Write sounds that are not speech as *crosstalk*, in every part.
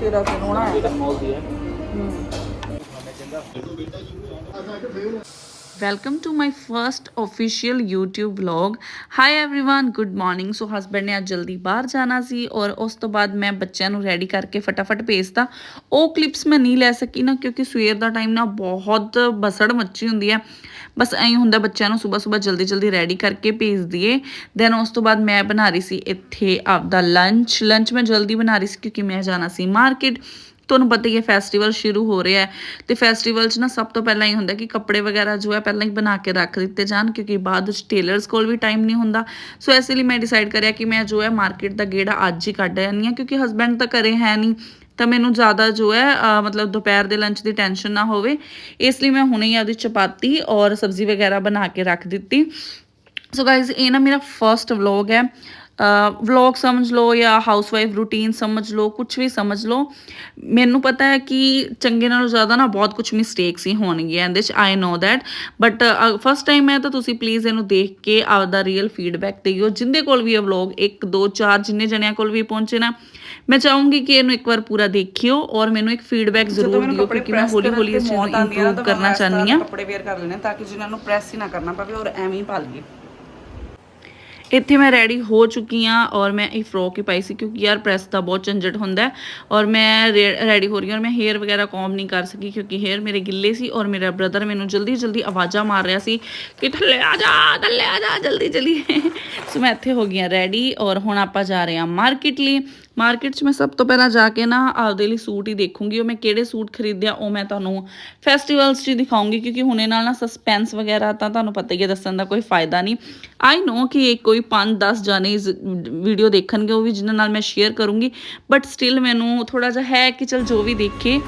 ਤੇਰਾ ਤੇ ਰੋਣਾ ਹੈ। welcome to my first official YouTube vlog hi everyone good morning so husband ਨੇ ਅੱਜ ਜਲਦੀ ਬਾਹਰ ਜਾਣਾ ਸੀ ਔਰ ਉਸ ਤੋਂ ਬਾਅਦ ਮੈਂ ਬੱਚਿਆਂ ਨੂੰ ਰੈਡੀ ਕਰਕੇ ਫਟਾਫਟ ਭੇਜਤਾ ਉਹ ਕਲਿੱਪਸ ਮੈਂ ਨਹੀਂ ਲੈ ਸਕੀ ਨਾ ਕਿਉਂਕਿ ਸਵੇਰ ਦਾ ਟਾਈਮ ਨਾ ਬਹੁਤ ਬਸੜ ਮੱਚੀ ਹੁੰਦੀ ਹੈ ਬਸ ਐਂ ਹੁੰਦਾ ਬੱਚਿਆਂ ਨੂੰ ਸਵੇਰ ਸਵੇਰ ਜਲਦੀ ਜਲਦੀ ਰੈਡੀ ਕਰਕੇ ਭੇਜ ਦਈਏ ਦੈਨ ਉਸ ਤੋਂ ਬਾਅਦ ਮੈਂ ਬਣਾ ਰਹੀ ਸੀ ਇੱਥੇ ਆਪਦਾ ਲੰਚ ਲੰਚ ਮੈਂ ਜਲਦੀ ਬਣਾ ਰਹੀ ਸੀ ਕਿਉਂਕਿ ਮੈਂ ਜਾਣਾ ਸੀ ਮਾਰਕੀਟ ਤੁਹਾਨੂੰ ਪਤਾ ਹੀ ਹੈ ਫੈਸਟੀਵਲ ਸ਼ੁਰੂ ਹੋ ਰਿਹਾ ਹੈ ਤੇ ਫੈਸਟੀਵਲ 'ਚ ਨਾ ਸਭ ਤੋਂ ਪਹਿਲਾਂ ਹੀ ਹੁੰਦਾ ਕਿ ਕੱਪੜੇ ਵਗੈਰਾ ਜੋ ਹੈ ਪਹਿਲਾਂ ਹੀ ਬਣਾ ਕੇ ਰੱਖ ਦਿੱਤੇ ਜਾਣ ਕਿਉਂਕਿ ਬਾਅਦ ਵਿੱਚ ਟੇਲਰਸ ਕੋਲ ਵੀ ਟਾਈਮ ਨਹੀਂ ਹੁੰਦਾ। ਸੋ ਇਸ ਲਈ ਮੈਂ ਡਿਸਾਈਡ ਕਰਿਆ ਕਿ ਮੈਂ ਜੋ ਹੈ ਮਾਰਕੀਟ ਦਾ ਗੇੜਾ ਅੱਜ ਹੀ ਕੱਢ ਆਨੀ ਹਾਂ ਕਿਉਂਕਿ ਹਸਬੈਂਡ ਤਾਂ ਘਰੇ ਹੈ ਨਹੀਂ, ਤਾਂ ਮੈਨੂੰ ਜ਼ਿਆਦਾ ਜੋ ਹੈ ਮਤਲਬ ਦੁਪਹਿਰ ਦੇ ਲੰਚ ਦੀ ਟੈਨਸ਼ਨ ਨਾ ਹੋਵੇ। ਇਸ ਲਈ ਮੈਂ ਹੁਣੇ ਹੀ ਆਪਦੀ ਚਪਾਤੀ ਔਰ ਸਬਜ਼ੀ ਵਗੈਰਾ ਬਣਾ ਕੇ ਰੱਖ ਦਿੱਤੀ। ਸੋ ਗਾਇਜ਼ ਇਹ ਨਾ ਮੇਰਾ ਫਰਸਟ ਵਲੌਗ ਹੈ। ਵਲੌਗ ਸਮਝ ਲਓ ਜਾਂ ਹਾਊਸਵਾਈਫ ਰੂਟੀਨ ਸਮਝ ਲਓ ਕੁਝ ਵੀ ਸਮਝ ਲਓ ਮੈਨੂੰ ਪਤਾ ਹੈ ਕਿ ਚੰਗੇ ਨਾਲੋਂ ਜ਼ਿਆਦਾ ਨਾ ਬਹੁਤ ਕੁਝ ਮਿਸਟੇਕਸ ਹੀ ਹੋਣਗੀਆਂ ਇਹਦੇ ਚ I know that but first time ਹੈ ਤਾਂ ਤੁਸੀਂ ਪਲੀਜ਼ ਇਹਨੂੰ ਦੇਖ ਕੇ ਆਪਦਾ ਰੀਅਲ ਫੀਡਬੈਕ ਦਿਓ ਜਿੰਦੇ ਕੋਲ ਵੀ ਇਹ ਵਲੌਗ 1 2 4 ਜਿੰਨੇ ਜਣਿਆਂ ਕੋਲ ਵੀ ਪਹੁੰਚੇ ਨਾ ਮੈਂ ਚਾਹੂੰਗੀ ਕਿ ਇਹਨੂੰ ਇੱਕ ਵਾਰ ਪੂਰਾ ਦੇਖਿਓ ਔਰ ਮੈਨੂੰ ਇੱਕ ਫੀਡਬੈਕ ਜ਼ਰੂਰ ਦਿਓ ਕਿਉਂਕਿ ਮੈਂ ਹੌਲੀ ਹੌਲੀ ਇਸ ਚੀਜ਼ ਨੂੰ ਇੰਪਰੂਵ ਕਰਨਾ ਚਾਹੁੰਦੀ ਹਾਂ। ਕੱਪੜੇ ਵੇਅਰ ਕਰ ਲੈਣੇ ਤਾਂ ਕਿ ਜਿਨ੍ਹਾਂ ਨੂੰ ਪ੍ਰੈਸ ਹੀ ਨਾ ਕਰਨਾ ਪਵੇ ਔਰ ਐਵੇਂ ਹੀ ਪਾ ਲਈਏ। ਇੱਥੇ ਮੈਂ ਰੈਡੀ ਹੋ ਚੁੱਕੀ ਹਾਂ ਔਰ ਮੈਂ ਇਹ ਫਰੋਕ ਹੀ ਪਾਈ ਸੀ ਕਿਉਂਕਿ ਯਾਰ ਪ੍ਰੈਸ ਦਾ ਬਹੁਤ ਝੰਜਟ ਹੁੰਦਾ ਔਰ ਮੈਂ ਰੈਡੀ ਹੋ ਰਹੀ ਹਾਂ ਔਰ ਮੈਂ ਹੇਅਰ ਵਗੈਰਾ ਕੌਮ ਨਹੀਂ ਕਰ ਸਕੀ ਕਿਉਂਕਿ ਹੇਅਰ ਮੇਰੇ ਗਿੱਲੇ ਸੀ ਔਰ ਮੇਰਾ ਬ੍ਰਦਰ ਮੈਨੂੰ ਜਲਦੀ ਜਲਦੀ ਆਵਾਜ਼ਾਂ ਮਾਰ ਰਿਹਾ ਸੀ ਕਿ ਥੱਲੇ ਆ ਜਾ, ਥੱਲੇ ਆ ਜਾ, ਜਲਦੀ ਜਲਦੀ। *laughs* ਸੋ ਮੈਂ ਇੱਥੇ ਹੋ ਗਈ ਹਾਂ ਰੈਡੀ ਔਰ ਹੁਣ ਆਪਾਂ ਜਾ ਰਹੇ ਹਾਂ ਮਾਰਕੀਟ ਲਈ। ਮਾਰਕੀਟ 'ਚ ਮੈਂ ਸਭ ਤੋਂ ਪਹਿਲਾਂ ਜਾ ਕੇ ਨਾ ਆਪਦੇ ਲਈ ਸੂਟ ਹੀ ਦੇਖੂੰਗੀ, ਉਹ ਮੈਂ ਕਿਹੜੇ ਸੂਟ ਖਰੀਦਿਆ ਉਹ ਮੈਂ ਤੁਹਾਨੂੰ ਫੈਸਟੀਵਲਸ 'ਚ ਹੀ ਦਿਖਾਉਂਗੀ ਕਿਉਂਕਿ ਹੁਣੇ ਨਾਲ ਨਾ ਸਸਪੈਂਸ ਵਗੈਰਾ ਤਾਂ ਤੁਹਾਨੂੰ ਪਤਾ ਹੀ ਹੈ ਦੱਸਣ ਦਾ ਕੋਈ ਫਾਇਦਾ ਨਹੀਂ। ਆਈ ਨੋ ਕਿ ਇਹ ਕੋਈ 5-10 ਜਾਣੇ ਵੀਡੀਓ ਦੇਖਣਗੇ, ਉਹ ਵੀ ਜਿਨ੍ਹਾਂ ਨਾਲ ਮੈਂ ਸ਼ੇਅਰ ਕਰੂੰਗੀ ਬਟ ਸਟਿਲ ਮੈਨੂੰ ਥੋੜਾ ਜਿਹਾ ਹੈ ਕਿ ਚਲ ਜੋ ਵੀ ਦੇਖੇ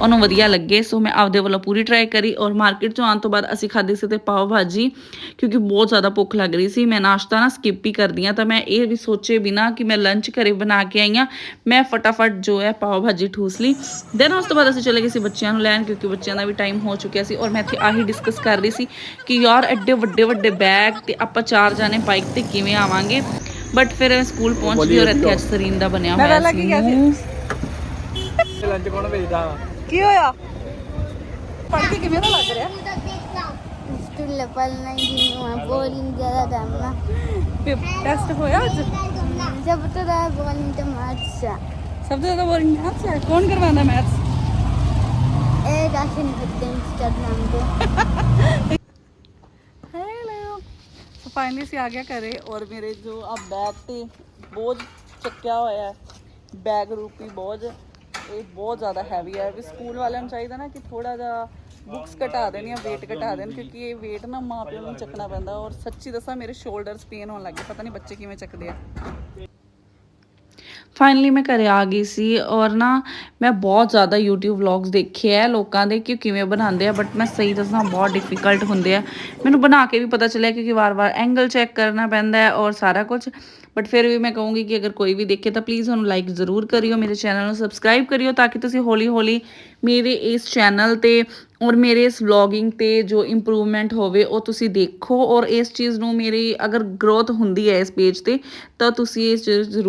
ਉਹਨੂੰ ਵਧੀਆ ਲੱਗੇ। ਸੋ ਮੈਂ ਆਪਦੇ ਵੱਲੋਂ ਪੂਰੀ ਟਰਾਈ ਕਰੀ ਔਰ ਮਾਰਕੀਟ ਚੋਂ ਆਉਣ ਤੋਂ ਬਾਅਦ ਅਸੀਂ ਖਾਧੀ ਸੀ ਤੇ ਪਾਓ ਭਾਜੀ ਕਿਉਂਕਿ ਬਹੁਤ ਜ਼ਿਆਦਾ ਭੁੱਖ ਲੱਗ ਰਹੀ ਸੀ। ਮੈਂ ਨਾਸ਼ਤਾ ਨਾ ਸਕਿਪ ਹੀ ਕਰਦੀ ਆ ਤਾਂ ਮੈਂ ਇਹ ਵੀ ਸੋਚੇ ਬਿਨਾ ਕਿ ਮੈਂ ਲੰਚ ਘਰੇ ਬਣਾ ਕੇ ਆਈ ਆ ਮੈਂ ਫਟਾਫਟ ਜੋ ਹੈ ਪਾਓ ਭਾਜੀ ਠੂਸ ਲਈ। ਦੈਨ ਉਸ ਤੋਂ ਬਾਅਦ ਅਸੀਂ ਚਲੇ ਗਏ ਸੀ ਬੱਚਿਆਂ ਨੂੰ ਲੈਣ ਕਿਉਂਕਿ ਬੱਚਿਆਂ ਦਾ ਵੀ ਟਾਈਮ ਹੋ ਚੁੱਕਿਆ ਸੀ ਔਰ ਮੈਂ ਇੱਥੇ ਆਹੀ ਡਿਸਕਸ ਕਰ ਰਹੀ ਸੀ ਕਿ ਯਾਰ ਐਡੇ ਵੱਡੇ ਵੱਡੇ ਬੈਗ ਤੇ ਆਪਾਂ ਚਾਰ ਜਾਣੇ ਬਾਈਕ ਤੇ ਕਿਵੇਂ ਆਵਾਂਗੇ? ਬਟ ਫਿਰ ਮੈਂ ਸਕੂਲ ਪਹੁੰਚ ਗਈ ਔਰ ਇੱਥੇ ਅੱਜ ਸਰੀਨ ਦਾ ਬਣਿਆ ਹੋਇਆ ਸੀ? ਲੰਚ ਕੌਣ ਵੇਚਦਾ ਕੀ ਹੋਇਆ ਪੜ ਕੇ ਕਿਵੇਂ ਦਾ ਲੱਗ ਰਿਹਾ ਟੁੱਲੇ ਪਲ ਨਹੀਂ ਮੈਂ ਬੋਲਿੰਗ ਜ਼ਿਆਦਾ ਕਰਨਾ ਟੈਸਟ ਹੋਇਆ ਅੱਜ ਸਭ ਤੋਂ ਜ਼ਿਆਦਾ ਬੋਲਿੰਗ ਤੇ ਮੈਥਸ ਆ ਸਭ ਤੋਂ ਜ਼ਿਆਦਾ ਬੋਲਿੰਗ ਮੈਥਸ ਆ ਕੌਣ ਕਰਵਾਉਂਦਾ ਮੈਥਸ ਇਹ ਰਾਸ਼ਨ ਬੱਤੇ ਇੰਸਟਾਗ੍ਰਾਮ ਤੇ ਹੈਲੋ ਸੋ ਫਾਈਨਲੀ ਸੀ ਆ ਗਿਆ ਘਰੇ ਔਰ ਮੇਰੇ ਜੋ ਆ ਬੈਗ ਤੇ ਬੋਝ ਚੱਕਿਆ ਹੋਇਆ ਹੈ ਬੈਗ ਰੂਪੀ ਬੋਝ ਇਹ ਬਹੁਤ ਜ਼ਿਆਦਾ ਹੈਵੀ ਹੈ ਵੀ ਸਕੂਲ ਵਾਲਿਆਂ ਨੂੰ ਚਾਹੀਦਾ ਨਾ ਕਿ ਥੋੜਾ ਜਿਹਾ ਬੁੱਕਸ ਘਟਾ ਦੇਣ ਜਾਂ weight ਘਟਾ ਦੇਣ, ਕਿਉਂਕਿ ਇਹ weight ਨਾ ਮਾਂ ਪਿਓ ਨੂੰ ਚੱਕਣਾ ਪੈਂਦਾ ਔਰ ਸੱਚੀ ਦੱਸਾਂ ਮੇਰੇ ਸ਼ੋਲਡਰਸ ਪੇਨ ਹੋਣ ਲੱਗੇ ਪਤਾ ਨਹੀਂ ਬੱਚੇ ਕਿਵੇਂ ਚੱਕਦੇ ਆ। ਫਾਈਨਲੀ ਮੈਂ ਘਰੇ ਆ ਗਈ ਸੀ ਔਰ ਨਾ ਮੈਂ ਬਹੁਤ ਜ਼ਿਆਦਾ YouTube ਵਲੌਗਸ ਦੇਖੇ ਆ ਲੋਕਾਂ ਦੇ ਕਿ ਉਹ ਕਿਵੇਂ ਬਣਾਉਂਦੇ ਆ ਬਟ ਮੈਂ ਸਹੀ ਦੱਸਾਂ ਬਹੁਤ ਡਿਫਿਕਲਟ ਹੁੰਦੇ ਆ। ਮੈਨੂੰ ਬਣਾ ਕੇ ਵੀ ਪਤਾ ਚੱਲਿਆ ਕਿਉਂਕਿ ਵਾਰ-ਵਾਰ ਐਂਗਲ ਚੈੱਕ ਕਰਨਾ ਪੈਂਦਾ ਹੈ ਔਰ ਸਾਰਾ ਕੁਝ ਬਟ ਫਿਰ ਵੀ ਮੈਂ ਕਹੂੰਗੀ ਕਿ ਅਗਰ ਕੋਈ ਵੀ ਦੇਖੇ ਤਾਂ ਪਲੀਜ਼ ਉਹਨੂੰ ਲਾਈਕ ਜ਼ਰੂਰ ਕਰਿਓ, ਮੇਰੇ ਚੈਨਲ ਨੂੰ ਸਬਸਕ੍ਰਾਈਬ ਕਰਿਓ ਤਾਂ ਕਿ ਤੁਸੀਂ ਹੌਲੀ-ਹੌਲੀ ਮੇਰੇ ਇਸ ਚੈਨਲ ਤੇ ਔਰ ਮੇਰੇ ਇਸ ਵਲੌਗਿੰਗ ਤੇ ਜੋ ਇੰਪਰੂਵਮੈਂਟ ਹੋਵੇ ਉਹ ਤੁਸੀਂ ਦੇਖੋ ਔਰ ਇਸ ਚੀਜ਼ ਨੂੰ ਮੇਰੀ ਅਗਰ ਗਰੋਥ ਹੁੰਦੀ ਹੈ ਇਸ ਪੇਜ ਤੇ ਤਾਂ ਤੁਸੀਂ ਇਸ ਚੀਜ਼ ਜ਼ਰੂਰ